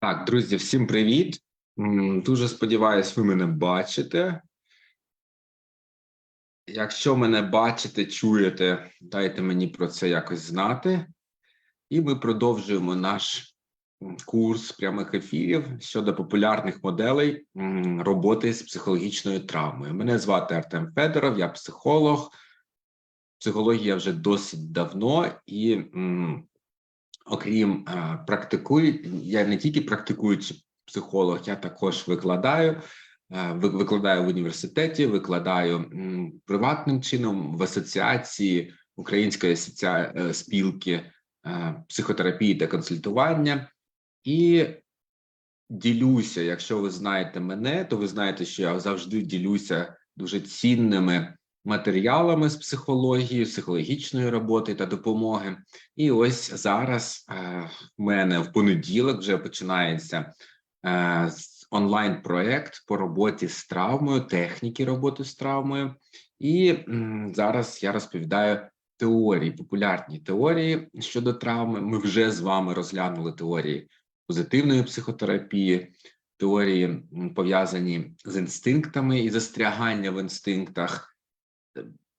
Так, друзі, всім привіт. Дуже сподіваюсь, ви мене бачите. Якщо мене бачите, чуєте, дайте мені про це якось знати. І ми продовжуємо наш курс прямих ефірів щодо популярних моделей роботи з психологічною травмою. Мене звати Артем Федоров, я психолог. Психологія вже досить давно і окрім е, практикую, я не тільки практикуючий психолог, я також викладаю. е, ви- Викладаю в університеті, викладаю приватним чином в асоціації Української асоціа... е, спілки психотерапії та консультування. І ділюся, якщо ви знаєте мене, то ви знаєте, що я завжди ділюся дуже цінними матеріалами з психології, психологічної роботи та допомоги. І ось зараз е, в мене в понеділок вже починається е, онлайн-проект по роботі з травмою, техніки роботи з травмою. І зараз я розповідаю теорії, популярні теорії щодо травми. Ми вже з вами розглянули теорії позитивної психотерапії, теорії пов'язані з інстинктами і застрягання в інстинктах.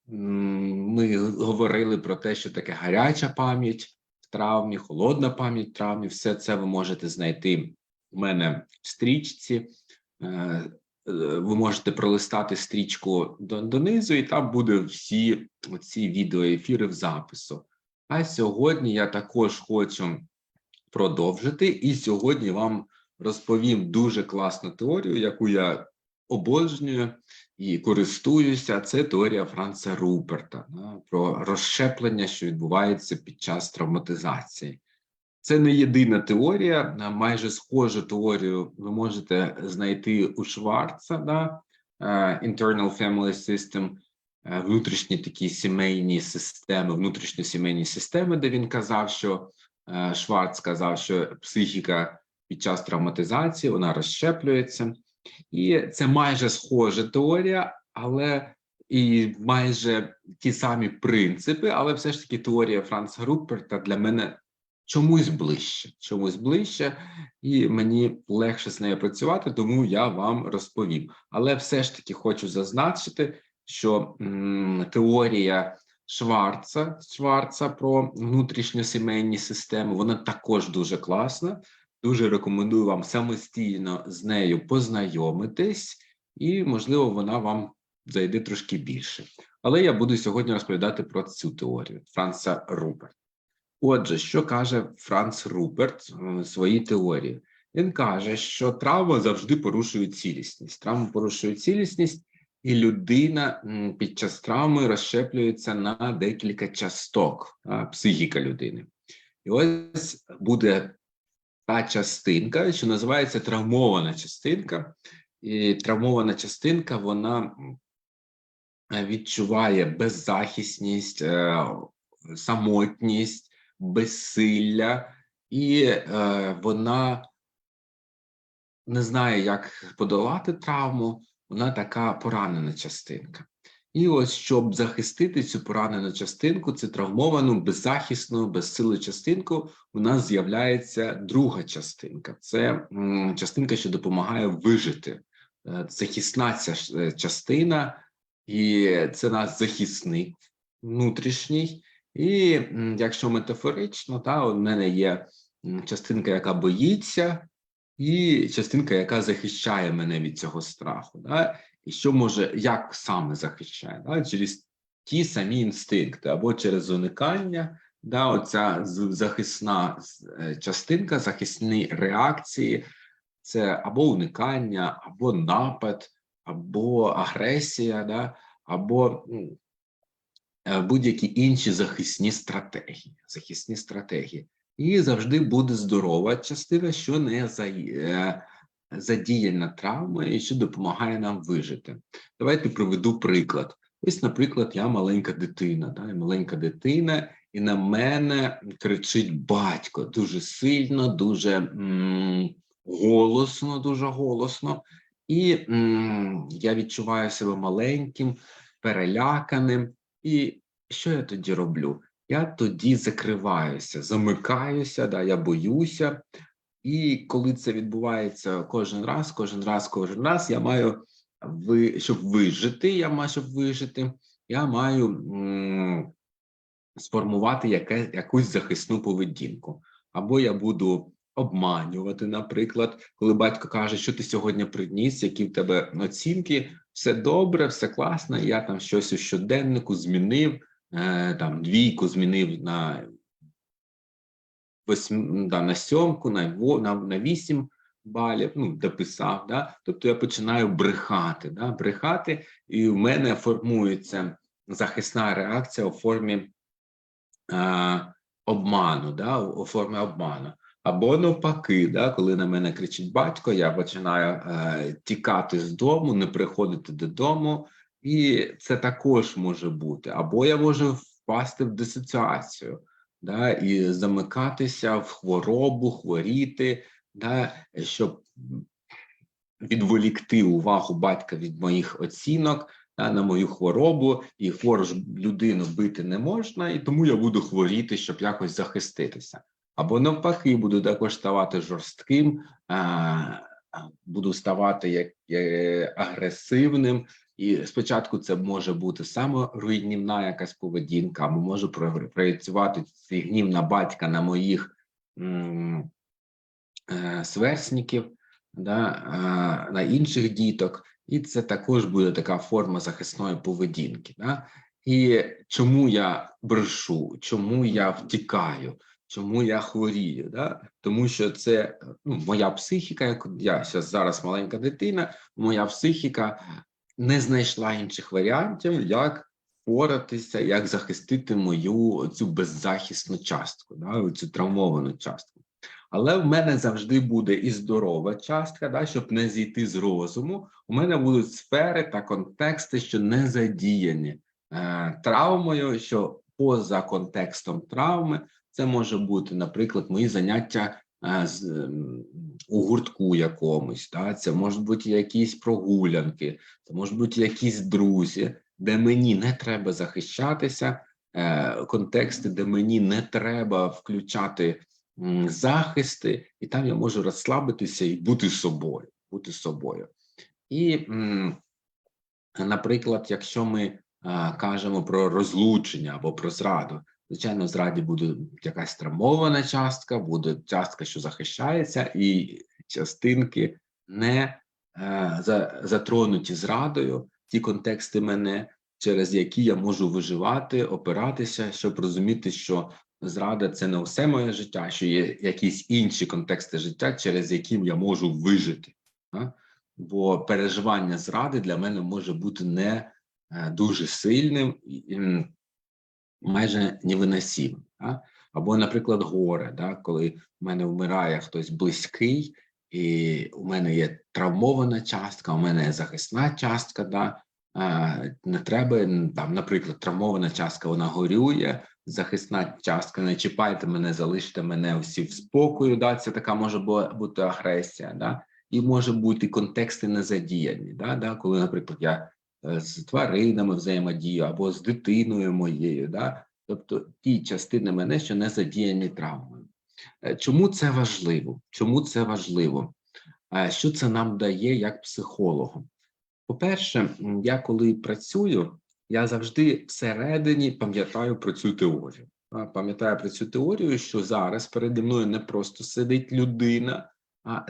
Ми говорили про те, що таке гаряча пам'ять в травмі, холодна пам'ять в травмі. Все це ви можете знайти у мене в стрічці. Е, е, Ви можете пролистати стрічку до- донизу, і там буде всі ці відеоефіри в запису. А сьогодні я також хочу продовжити, і сьогодні вам розповім дуже класну теорію, яку я обожнюю і користуюся. Це теорія Франца Руперта про розщеплення, що відбувається під час травматизації. Це не єдина теорія, майже схожу теорію ви можете знайти у Шварца, да, е, Internal Family System, е, внутрішні такі сімейні системи, внутрішньосімейні системи, де він казав, що е, Шварц сказав, що психіка під час травматизації вона розщеплюється. І це майже схожа теорія, але і майже ті самі принципи, але все ж таки теорія Франца Руперта для мене чомусь ближче, чомусь ближче, і мені легше з нею працювати, тому я вам розповім. Але все ж таки хочу зазначити, що теорія Шварца, Шварца про внутрішньосімейні системи, вона також дуже класна. Дуже рекомендую вам самостійно з нею познайомитись, і, можливо, вона вам зайде трошки більше. Але я буду сьогодні розповідати про цю теорію Франца Руперта. Отже, що каже Франц Руперт в своїй теорії? Він каже, що травма завжди порушує цілісність. Травма порушує цілісність, і людина під час травми розщеплюється на декілька часток, психіка людини. І ось буде та частинка, що називається травмована частинка. І травмована частинка вона відчуває беззахисність, е, самотність, безсилля, і е, вона не знає, як подолати травму. Вона така поранена частинка. І ось щоб захистити цю поранену частинку, цю травмовану, беззахисну, безсилу частинку, у нас з'являється друга частинка. Це частинка, що допомагає вижити. Е, Захисна ця ж, е, частина, і це наш захисник внутрішній. І якщо метафорично, та у мене є частинка, яка боїться, і частинка, яка захищає мене від цього страху. Да? І що може, як саме захищає? Да? Через ті самі інстинкти, або через уникання, да, оця захисна е, частинка, захисні реакції, це або уникання, або напад, або агресія, да? або е, будь-які інші захисні стратегії. Захисні стратегії. І завжди буде здорова частина, що не за, е, задіяна травмою і що допомагає нам вижити. Давайте приведу приклад. Ось, наприклад, я маленька дитина, да, я маленька дитина, і на мене кричить батько дуже сильно, дуже м, голосно, дуже голосно. І м, я відчуваю себе маленьким, переляканим. І що я тоді роблю? Я тоді закриваюся, замикаюся, да, я боюся, І коли це відбувається кожен раз, кожен раз, кожен раз, я маю ви, щоб вижити, я маю, щоб вижити, я маю сформувати яке, якусь захисну поведінку. Або я буду обманювати, наприклад, коли батько каже, що ти сьогодні приніс, які в тебе оцінки, все добре, все класно. Я там щось у щоденнику змінив, е, там двійку змінив на да, на сьомку, на, на, на вісім балів, ну, дописав, да? тобто я починаю брехати, да? брехати, і в мене формується захисна реакція у формі е, обману, да? у формі обману. Або навпаки, да, коли на мене кричить батько, я починаю е, тікати з дому, не приходити додому, і це також може бути. Або я можу впасти в дисоціацію, да, і замикатися в хворобу, хворіти, да, щоб відволікти увагу батька від моїх оцінок да, на мою хворобу, і хвору ж людину бити не можна, і тому я буду хворіти, щоб якось захиститися. Або навпаки, буду також ставати жорстким, а, буду ставати як е, агресивним. І спочатку це може бути саморуйнівна якась поведінка, або може проєцювати цей гнів на батька на моїх е, сверстників, да, а, на інших діток, і це також буде така форма захисної поведінки. Да? І чому я брешу, чому я втікаю, чому я хворію? Да? Тому що це ну, моя психіка, як я зараз маленька дитина, моя психіка не знайшла інших варіантів, як впоратися, як захистити мою цю беззахисну частку, да, цю травмовану частку. Але в мене завжди буде і здорова частка, да, щоб не зійти з розуму. У мене будуть сфери та контексти, що не задіяні е, травмою, що поза контекстом травми це може бути, наприклад, мої заняття у гуртку якомусь. Да, це можуть бути якісь прогулянки, це можуть бути якісь друзі, де мені не треба захищатися, е, контексти, де мені не треба включати захисти, і там я можу розслабитися і бути собою. Бути собою. І, наприклад, якщо ми кажемо про розлучення або про зраду, звичайно, зраді буде якась травмована частка, буде частка, що захищається, і частинки не е, за, затронуті зрадою, ті контексти мене, через які я можу виживати, опиратися, щоб розуміти, що зрада це не все моє життя, що є якісь інші контексти життя, через які я можу вижити. А? Бо переживання зради для мене може бути не е, дуже сильним майже невиносимим. А? Або, наприклад, горе, да? коли в мене вмирає хтось близький, і у мене є травмована частка, у мене є захисна частка. Да? Не треба там, наприклад, травмована частка, вона горює, захисна частка, не чіпайте мене, залиште мене усі в спокою. Да? Це така може бути агресія. Да? І може бути контексти незадіяні, да? Да? коли, наприклад, я з тваринами взаємодію або з дитиною моєю, да? тобто ті частини мене, що не задіяні травмою. Е, Чому це важливо? Чому це важливо? Е, Що це нам дає як психологам? По-перше, я коли працюю, я завжди всередині пам'ятаю про цю теорію. Пам'ятаю про цю теорію, що зараз переді мною не просто сидить людина, а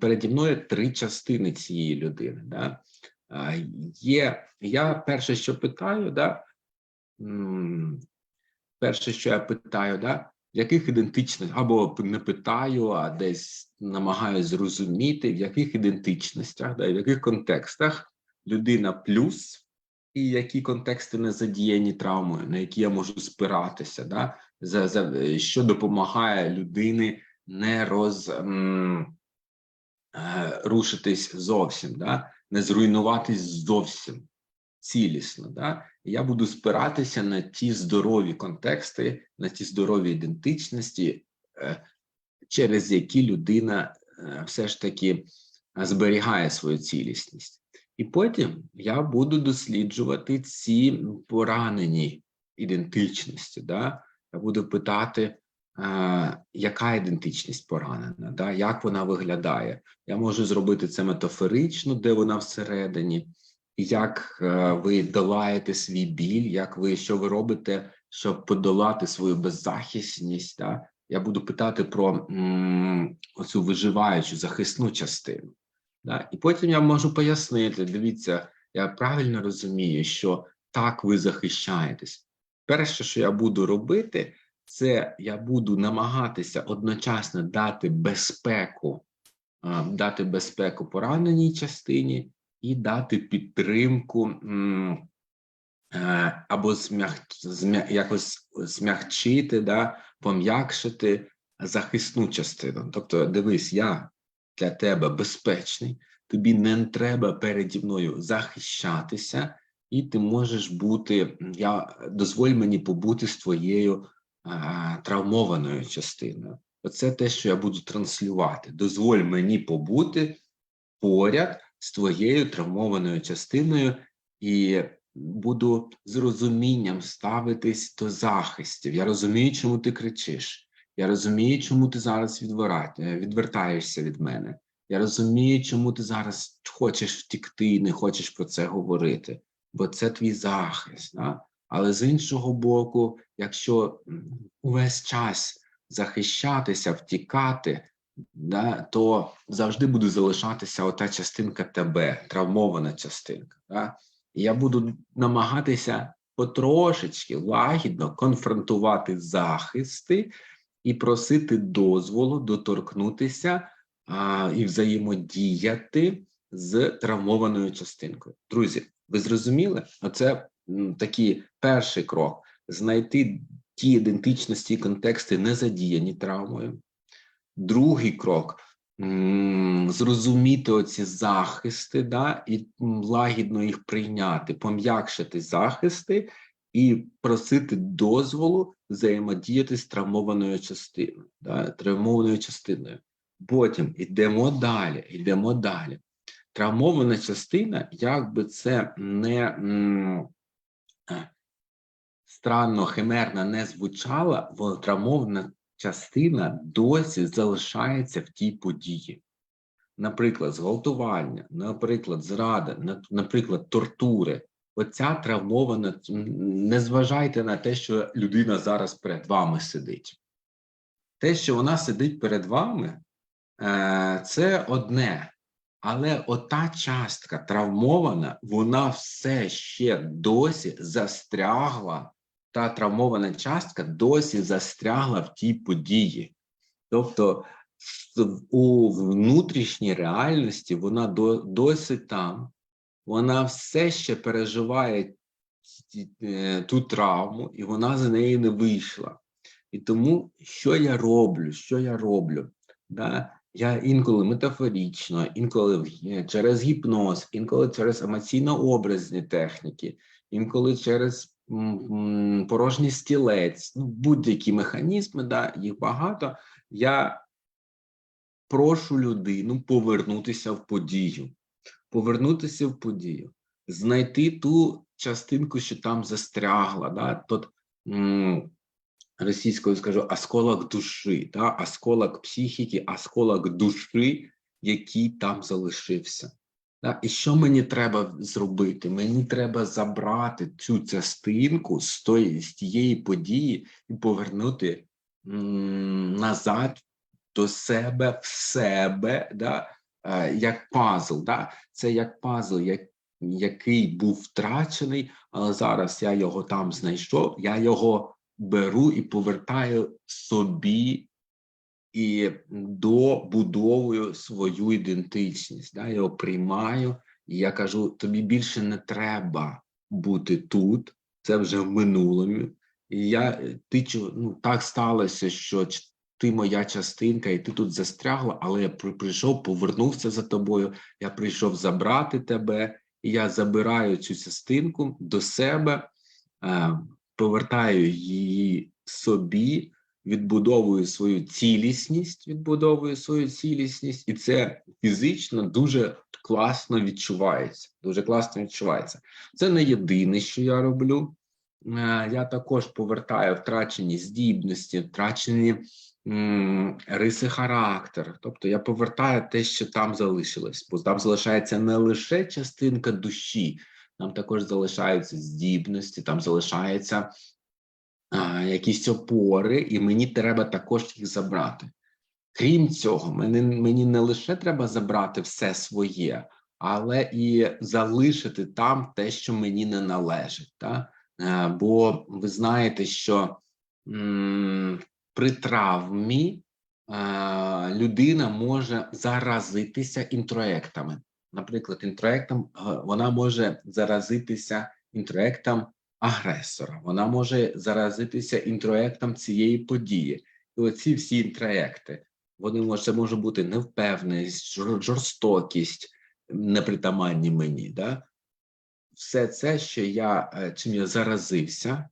переді мною три частини цієї людини. Є, я перше, що питаю, да, перше, що я питаю, да, яких ідентичностях, або не питаю, а десь намагаюся зрозуміти, в яких ідентичностях, да, в яких контекстах людина плюс, і які контексти не задіяні травмою, на які я можу спиратися, да, за, за, що допомагає людини не роз. м, е, зовсім, да? Не зруйнуватись зовсім цілісно. Да? Я буду спиратися на ті здорові контексти, на ті здорові ідентичності, е, через які людина е, все ж таки е, зберігає свою цілісність. І потім я буду досліджувати ці поранені ідентичності. Да? Я буду питати, яка ідентичність поранена, да? як вона виглядає. Я можу зробити це метафорично, де вона всередині, як е, ви долаєте свій біль, як ви що ви робите, щоб подолати свою беззахисність. Да? Я буду питати про м, оцю виживаючу захисну частину. Да? І потім я можу пояснити: дивіться, я правильно розумію, що так ви захищаєтесь. Перше, що я буду робити, це я буду намагатися одночасно дати безпеку, дати безпеку пораненій частині і дати підтримку е, або змяг, змя, якось змягчити, да, пом'якшити захисну частину. Тобто, дивись, я для тебе безпечний, тобі не треба переді мною захищатися, і ти можеш бути. Я дозволь мені побути з твоєю травмованою частиною. Оце те, що я буду транслювати. Дозволь мені побути поряд з твоєю травмованою частиною, і буду з розумінням ставитись до захистів. Я розумію, чому ти кричиш. Я розумію, чому ти зараз е, відвертаєшся від мене. Я розумію, чому ти зараз хочеш втікти і не хочеш про це говорити, бо це твій захист. Да? Але з іншого боку, якщо увесь час захищатися, втікати, да, то завжди буде залишатися ота частинка тебе, травмована частинка. Да? І я буду намагатися потрошечки лагідно конфронтувати захисти і просити дозволу доторкнутися а, і взаємодіяти з травмованою частинкою. Друзі, ви зрозуміли? Оце такий перший крок: знайти ті ідентичності і контексти, не задіяні травмою. Другий крок зрозуміти оці захисти, да, і лагідно їх прийняти, пом'якшити захисти і просити дозволу взаємодіяти з травмованою частиною, да, травмованою частиною. Потім йдемо далі, йдемо далі. Травмована частина, як би це не е, странно, химерно не звучала, вона травмована частина досі залишається в тій події. Наприклад, зґвалтування, наприклад, зрада, наприклад, тортури. Оця травмована, не зважайте на те, що людина зараз перед вами сидить. Те, що вона сидить перед вами, е, це одне. Але ота частка травмована, вона все ще досі застрягла. Та травмована частка досі застрягла в тій події. Тобто у внутрішній реальності вона досі там, вона все ще переживає е, ту травму, і вона з неї не вийшла. І тому, що я роблю? Що я роблю? Да? Я інколи метафорично, інколи через гіпноз, інколи через емоційно-образні техніки, інколи через порожній стілець, ну, будь-які механізми, да, їх багато. Я прошу людину повернутися в подію, повернутися в подію, знайти ту частинку, що там застрягла, да, тот, російською скажу, осколок душі, да, осколок психіки, осколок душі, який там залишився. Да? І що мені треба зробити? Мені треба забрати цю частинку з тої, з тієї події і повернути назад до себе, в себе, да? е, як пазл. Да? Це як пазл, як, який був втрачений, але зараз я його там знайшов, я його беру і повертаю собі і добудовую свою ідентичність. Да? Я його приймаю, і я кажу: тобі більше не треба бути тут, це вже в минулому. І я е, ти ну, так сталося, що ти моя частинка, і ти тут застрягла, але я при- прийшов, повернувся за тобою. Я прийшов забрати тебе, і я забираю цю частинку до себе, е, повертаю її собі, відбудовую свою цілісність, відбудовую свою цілісність, і це фізично дуже класно відчувається. Дуже класно відчувається. Це не єдине, що я роблю. я також повертаю втрачені здібності, втрачені риси характеру. Тобто я повертаю те, що там залишилось, бо там залишається не лише частинка душі, там також залишаються здібності, там залишаються якісь опори, і мені треба також їх забрати. Крім цього, мені, мені не лише треба забрати все своє, але і залишити там те, що мені не належить. Та? Е, Бо ви знаєте, що при травмі е, людина може заразитися інтроектами. Наприклад, інтроектом е, вона може заразитися інтроектом агресора, вона може заразитися інтроектом цієї події. І оці всі інтроекти, вони може, це може бути невпевненість, жорстокість, непритаманні мені. Да? Все це, що я е, чим я заразився,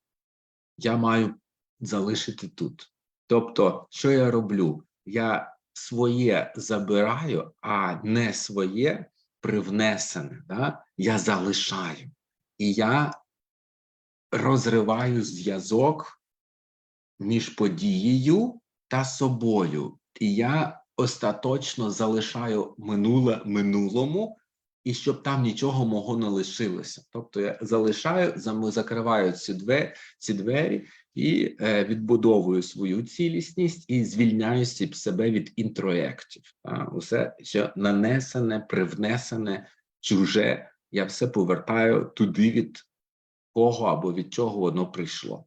я маю залишити тут. Тобто, що я роблю? Я своє забираю, а не своє привнесене. Да? Я залишаю. І я розриваю зв'язок між подією та собою. І я остаточно залишаю минуле минулому, і щоб там нічого мого не лишилося. Тобто я залишаю, закриваю ці двері, і е, відбудовую свою цілісність і звільняюся себе від інтроєктів. Усе, що нанесене, привнесене, чуже, я все повертаю туди, від кого або від чого воно прийшло.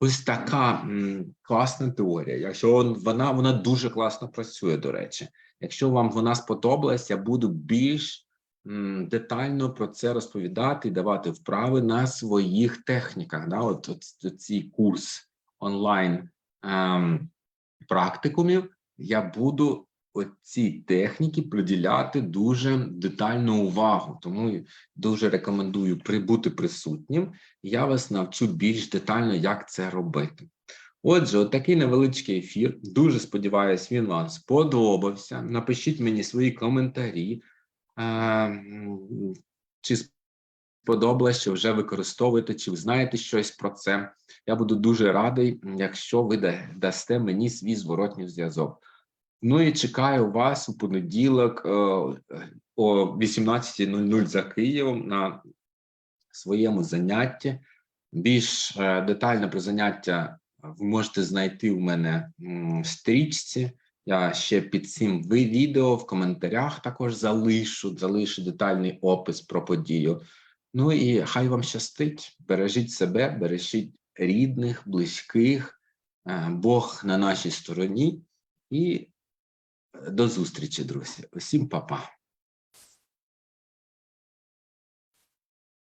Ось така м, класна теорія. Якщо вона, вона дуже класно працює, до речі. Якщо вам вона сподобалась, я буду більш м, детально про це розповідати і давати вправи на своїх техніках. Да? От, от, от цей курс онлайн ем, практикумів я буду ці техніки приділяти дуже детальну увагу. Тому дуже рекомендую прибути присутнім. Я вас навчу більш детально, як це робити. Отже, от такий невеличкий ефір. Дуже сподіваюся, він вам сподобався. Напишіть мені свої коментарі. Е, чи сподобалось, чи вже використовуєте, чи ви знаєте щось про це. Я буду дуже радий, якщо ви дасте мені свій зворотній зв'язок. Ну і чекаю вас у понеділок е, о 18.00 за Києвом на своєму занятті. Більш е, детально про заняття ви можете знайти у мене в стрічці. Я ще під цим відео в коментарях також залишу, залишу детальний опис про подію. Ну і хай вам щастить. Бережіть себе, бережіть рідних, близьких. Е, Бог на нашій стороні. І до зустрічі, друзі. Усім па-па.